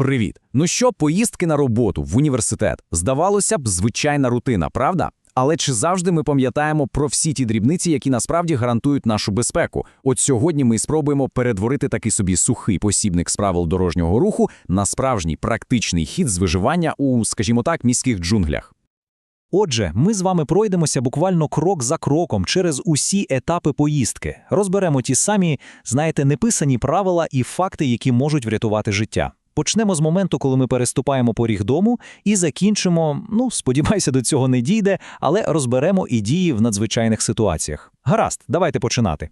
Привіт. Ну що, поїздки на роботу в університет? Здавалося б, звичайна рутина, правда? Але чи завжди ми пам'ятаємо про всі ті дрібниці, які насправді гарантують нашу безпеку? От сьогодні ми спробуємо перетворити такий собі сухий посібник з правил дорожнього руху на справжній практичний хід з виживання у, скажімо так, міських джунглях. Отже, ми з вами пройдемося буквально крок за кроком через усі етапи поїздки. Розберемо ті самі, знаєте, неписані правила і факти, які можуть врятувати життя. Почнемо з моменту, коли ми переступаємо поріг дому, і закінчимо, ну, сподіваюся, до цього не дійде, але розберемо і дії в надзвичайних ситуаціях. Гаразд, давайте починати.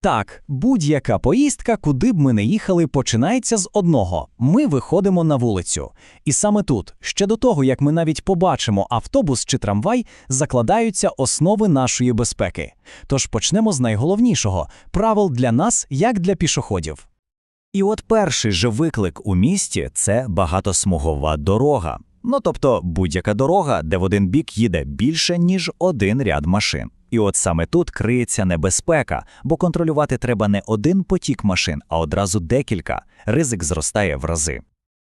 Так, будь-яка поїздка, куди б ми не їхали, починається з одного: ми виходимо на вулицю. І саме тут, ще до того, як ми навіть побачимо автобус чи трамвай, закладаються основи нашої безпеки. Тож почнемо з найголовнішого правил для нас, як для пішоходів. І от перший же виклик у місті це багатосмугова дорога. Ну тобто будь-яка дорога, де в один бік їде більше, ніж один ряд машин. І от саме тут криється небезпека, бо контролювати треба не один потік машин, а одразу декілька. Ризик зростає в рази.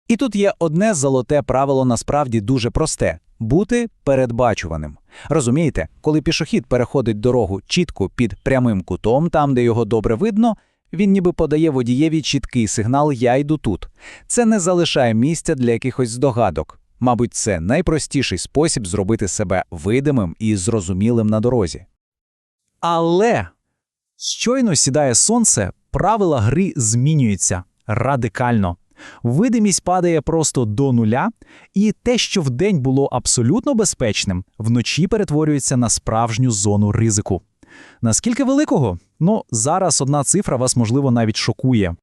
І тут є одне золоте правило насправді дуже просте бути передбачуваним. Розумієте, коли пішохід переходить дорогу чітко під прямим кутом, там, де його добре видно, він ніби подає водієві чіткий сигнал Я йду тут. Це не залишає місця для якихось здогадок. Мабуть, це найпростіший спосіб зробити себе видимим і зрозумілим на дорозі. Але щойно сідає сонце, правила гри змінюються радикально. Видимість падає просто до нуля, і те, що вдень було абсолютно безпечним, вночі перетворюється на справжню зону ризику. Наскільки великого? Ну, зараз одна цифра вас, можливо, навіть шокує.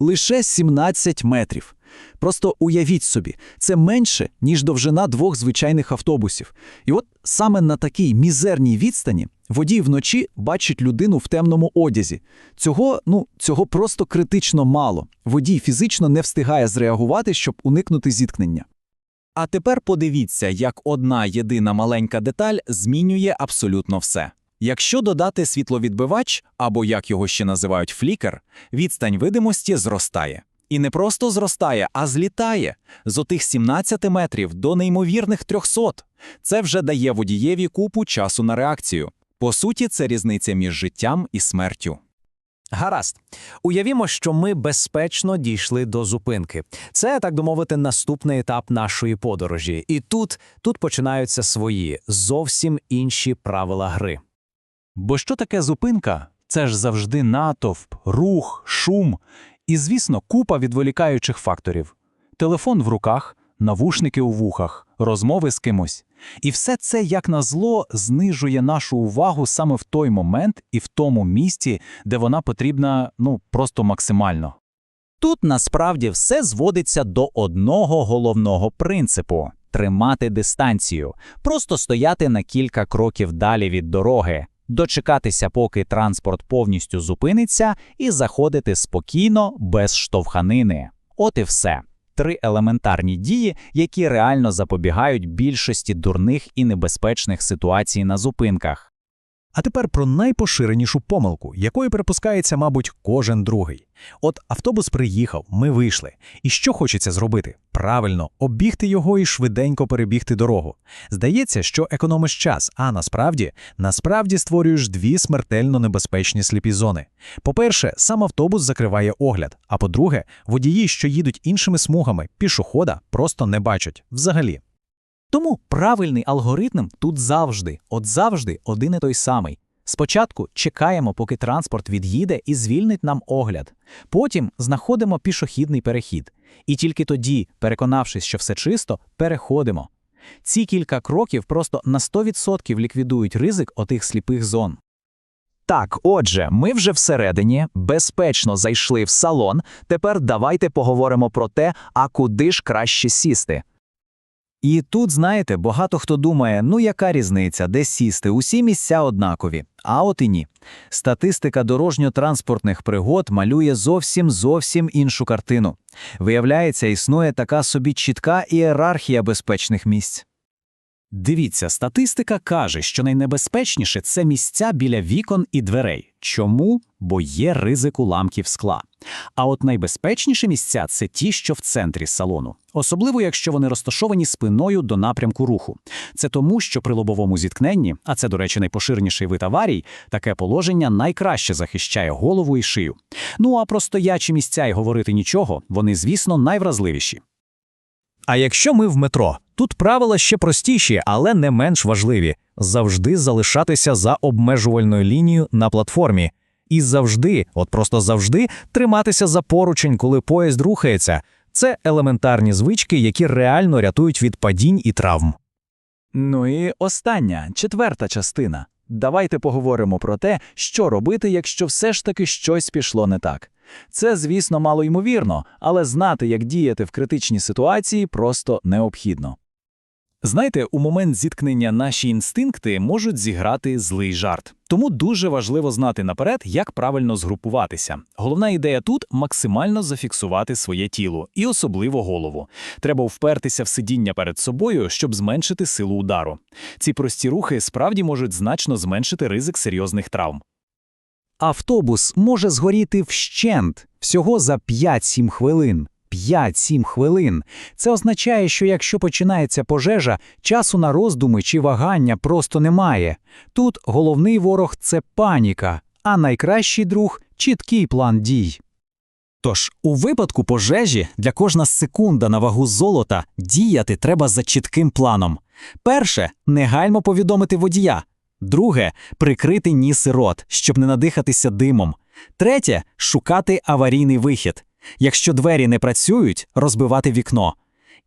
Лише 17 метрів. Просто уявіть собі, це менше, ніж довжина двох звичайних автобусів. І от саме на такій мізерній відстані водій вночі бачить людину в темному одязі. Цього, ну, цього просто критично мало. Водій фізично не встигає зреагувати, щоб уникнути зіткнення. А тепер подивіться, як одна єдина маленька деталь змінює абсолютно все. Якщо додати світловідбивач, або як його ще називають флікер, відстань видимості зростає. І не просто зростає, а злітає з отих 17 метрів до неймовірних 300. Це вже дає водієві купу часу на реакцію. По суті, це різниця між життям і смертю. Гаразд. Уявімо, що ми безпечно дійшли до зупинки. Це, так би мовити, наступний етап нашої подорожі. І тут, тут починаються свої зовсім інші правила гри. Бо що таке зупинка? Це ж завжди натовп, рух, шум і, звісно, купа відволікаючих факторів. Телефон в руках, навушники у вухах, розмови з кимось. І все це, як на зло, знижує нашу увагу саме в той момент і в тому місці, де вона потрібна ну, просто максимально. Тут насправді все зводиться до одного головного принципу тримати дистанцію, просто стояти на кілька кроків далі від дороги, дочекатися, поки транспорт повністю зупиниться, і заходити спокійно, без штовханини. От і все. Три елементарні дії, які реально запобігають більшості дурних і небезпечних ситуацій на зупинках. А тепер про найпоширенішу помилку, якою припускається, мабуть, кожен другий. От автобус приїхав, ми вийшли. І що хочеться зробити? Правильно, оббігти його і швиденько перебігти дорогу. Здається, що економиш час, а насправді, насправді створюєш дві смертельно небезпечні сліпі зони. По-перше, сам автобус закриває огляд. А по-друге, водії, що їдуть іншими смугами, пішохода просто не бачать взагалі. Тому правильний алгоритм тут завжди, от завжди один і той самий. Спочатку чекаємо, поки транспорт від'їде і звільнить нам огляд. Потім знаходимо пішохідний перехід. І тільки тоді, переконавшись, що все чисто, переходимо. Ці кілька кроків просто на 100% ліквідують ризик отих сліпих зон. Так, отже, ми вже всередині безпечно зайшли в салон. Тепер давайте поговоримо про те, а куди ж краще сісти. І тут, знаєте, багато хто думає, ну яка різниця, де сісти, усі місця однакові. А от і ні. Статистика дорожньо-транспортних пригод малює зовсім зовсім іншу картину. Виявляється, існує така собі чітка ієрархія безпечних місць. Дивіться, статистика каже, що найнебезпечніше це місця біля вікон і дверей. Чому? Бо є ризик уламків скла. А от найбезпечніші місця це ті, що в центрі салону, особливо якщо вони розташовані спиною до напрямку руху. Це тому, що при лобовому зіткненні, а це, до речі, найпоширеніший вид аварій, таке положення найкраще захищає голову і шию. Ну а про стоячі місця і говорити нічого, вони, звісно, найвразливіші. А якщо ми в метро, тут правила ще простіші, але не менш важливі завжди залишатися за обмежувальною лінією на платформі. І завжди, от просто завжди, триматися за поручень, коли поїзд рухається. Це елементарні звички, які реально рятують від падінь і травм. Ну і остання, четверта частина. Давайте поговоримо про те, що робити, якщо все ж таки щось пішло не так. Це, звісно, мало ймовірно, але знати, як діяти в критичній ситуації, просто необхідно. Знаєте, у момент зіткнення наші інстинкти можуть зіграти злий жарт. Тому дуже важливо знати наперед, як правильно згрупуватися. Головна ідея тут максимально зафіксувати своє тіло і особливо голову. Треба впертися в сидіння перед собою, щоб зменшити силу удару. Ці прості рухи справді можуть значно зменшити ризик серйозних травм. Автобус може згоріти вщент всього за 5-7 хвилин. 5-7 хвилин. Це означає, що якщо починається пожежа, часу на роздуми чи вагання просто немає. Тут головний ворог це паніка, а найкращий друг чіткий план дій. Тож, у випадку пожежі для кожна секунда на вагу золота діяти треба за чітким планом. Перше негайно повідомити водія. Друге прикрити ніс і рот, щоб не надихатися димом. Третє шукати аварійний вихід. Якщо двері не працюють, розбивати вікно.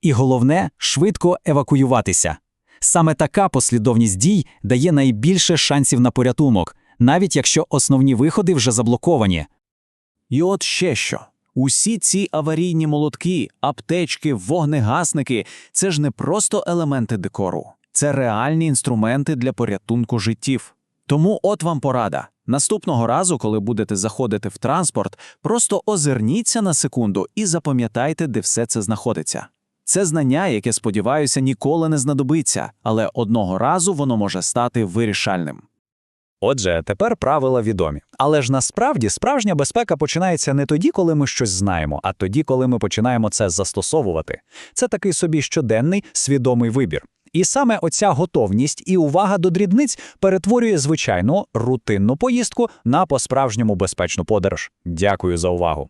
І головне швидко евакуюватися. Саме така послідовність дій дає найбільше шансів на порятунок, навіть якщо основні виходи вже заблоковані. І от ще що. Усі ці аварійні молотки, аптечки, вогнегасники це ж не просто елементи декору, це реальні інструменти для порятунку життів. Тому от вам порада. Наступного разу, коли будете заходити в транспорт, просто озирніться на секунду і запам'ятайте, де все це знаходиться. Це знання, яке, сподіваюся, ніколи не знадобиться, але одного разу воно може стати вирішальним. Отже, тепер правила відомі. Але ж насправді справжня безпека починається не тоді, коли ми щось знаємо, а тоді, коли ми починаємо це застосовувати. Це такий собі щоденний свідомий вибір. І саме оця готовність і увага до дрібниць перетворює звичайну рутинну поїздку на по-справжньому безпечну подорож. Дякую за увагу.